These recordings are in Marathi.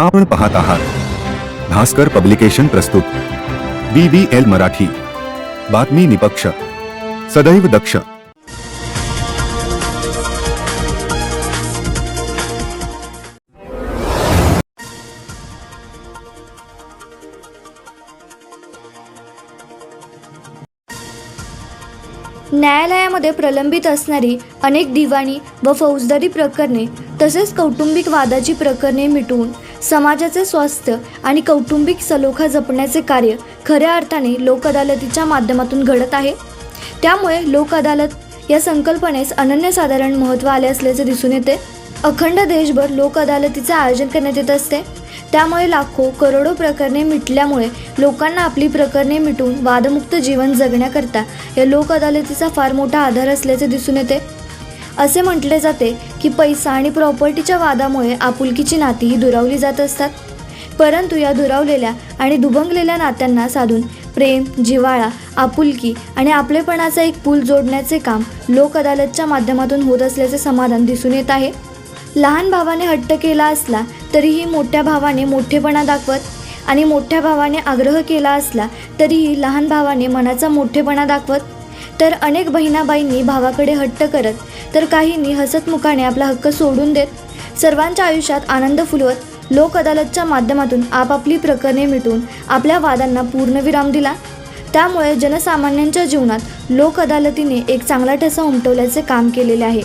आपण पाहत आहात. भास्कर पब्लिकेशन प्रस्तुत. B B L Marathi. बातमी निपक्ष. सदैव दक्ष. न्यायालयामध्ये प्रलंबित असणारी अनेक दिवाणी व फौजदारी प्रकरणे तसेच कौटुंबिक वादाची प्रकरणे मिटवून समाजाचे स्वास्थ्य आणि कौटुंबिक सलोखा जपण्याचे कार्य खऱ्या अर्थाने लोक अदालतीच्या माध्यमातून घडत आहे. त्यामुळे लोक अदालत या संकल्पनेस अनन्यसाधारण महत्त्व आले असल्याचे दिसून येते. अखंड देशभर लोक अदालतीचे आयोजन करण्यात येत असते. त्यामुळे लाखो करोडो प्रकरणे मिटल्यामुळे लोकांना आपली प्रकरणे मिटून वादमुक्त जीवन जगण्याकरता या लोक अदालतीचा फार मोठा आधार असल्याचे दिसून येते. असे म्हटले जाते की पैसा आणि प्रॉपर्टीच्या वादामुळे आपुलकीची नाती ही दुरावली जात असतात. परंतु या दुरावलेल्या आणि दुभंगलेल्या नात्यांना साधून प्रेम जिव्हाळा आपुलकी आणि आपलेपणाचा एक पूल जोडण्याचे काम लोक अदालतच्या माध्यमातून होत असल्याचे समाधान दिसून येत आहे. लहान भावाने हट्ट केला असला तरीही मोठ्या भावाने मोठेपणा दाखवत आणि मोठ्या भावाने आग्रह केला असला तरीही लहान भावाने मनाचा मोठेपणा दाखवत. तर अनेक बहिणाबाईंनी भावाकडे हट्ट करत तर काहींनी हसतमुखाने आपला हक्क सोडून देत सर्वांच्या आयुष्यात आनंद फुलवत लोक अदालतच्या माध्यमातून आपापली प्रकरणे मिटून आपल्या वादांना पूर्णविराम दिला. त्यामुळे जनसामान्यांच्या जीवनात लोक अदालतीने एक चांगला ठसा उमटवल्याचे काम केलेले आहे.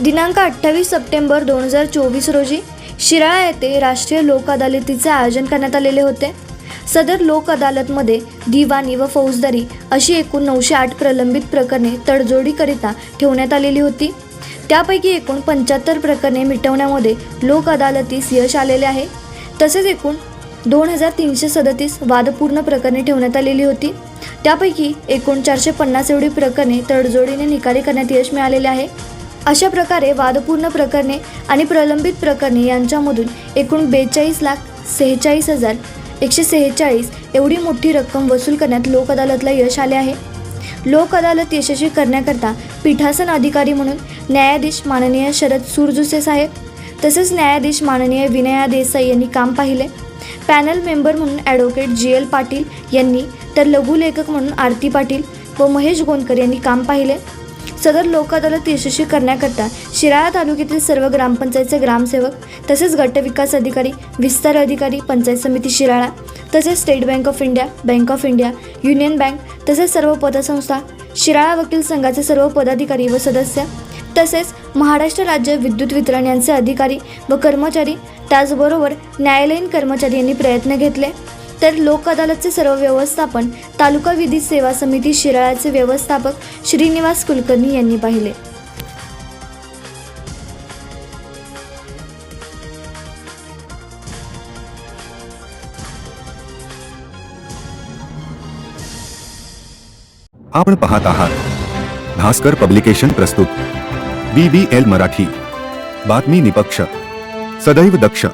दिनांक अठ्ठावीस सप्टेंबर दोन हजार चोवीस रोजी शिराळा येथे राष्ट्रीय लोक अदालतीचे आयोजन करण्यात आलेले होते. सदर लोक अदालतमध्ये दिवाणी व फौजदारी अशी एकूण नऊशे आठ प्रलंबित प्रकरणे तडजोडीकरिता ठेवण्यात आलेली होती. त्यापैकी एकूण पंच्याहत्तर प्रकरणे मिटवण्यामध्ये लोक अदालतीस यश आलेले आहे. तसेच एकूण दोन हजार तीनशे सदतीस वादपूर्ण प्रकरणे ठेवण्यात आलेली होती. त्यापैकी एकूण चारशे पन्नास एवढी प्रकरणे तडजोडीने निकाली करण्यात यश मिळालेले आहे. अशा प्रकारे वादपूर्ण प्रकरणे आणि प्रलंबित प्रकरणे यांच्यामधून एकूण बेचाळीस लाख सेहेचाळीस हजार एकशे सेहेचाळीस एवढी मोठी रक्कम वसूल करण्यात लोक अदालतला यश आले आहे. लोक अदालत यशस्वी करण्याकरता पीठासन अधिकारी म्हणून न्यायाधीश माननीय शरद सुरजुसे साहेब तसेच न्यायाधीश माननीय विनया देसाई यांनी काम पाहिले. पॅनल मेंबर म्हणून ॲडव्होकेट जी एल पाटील यांनी तर लघुलेखक म्हणून आरती पाटील व महेश गोंदकर यांनी काम पाहिले. सदर लोक अदालत यशस्वी करण्याकरता शिराळा तालुक्यातील सर्व ग्रामपंचायतचे ग्रामसेवक तसेच गटविकास अधिकारी विस्तार अधिकारी पंचायत समिती शिराळा तसेच State Bank of India Bank of India Union Bank तसेच सर्व पतसंस्था शिराळा वकील संघाचे सर्व पदाधिकारी व सदस्य तसेच महाराष्ट्र राज्य विद्युत वितरण यांचे अधिकारी व कर्मचारी त्याचबरोबर न्यायालयीन कर्मचारी यांनी प्रयत्न घेतले. तर लोक अदालतचे सर्व व्यवस्थापन तालुका विधी सेवा समिती शिराळाचे व्यवस्थापक श्रीनिवास कुलकर्णी यांनी पाहिले. आपण पाहत आहात भास्कर पब्लिकेशन प्रस्तुत बी बी एल मराठी बातमी निपक्ष सदैव दक्ष.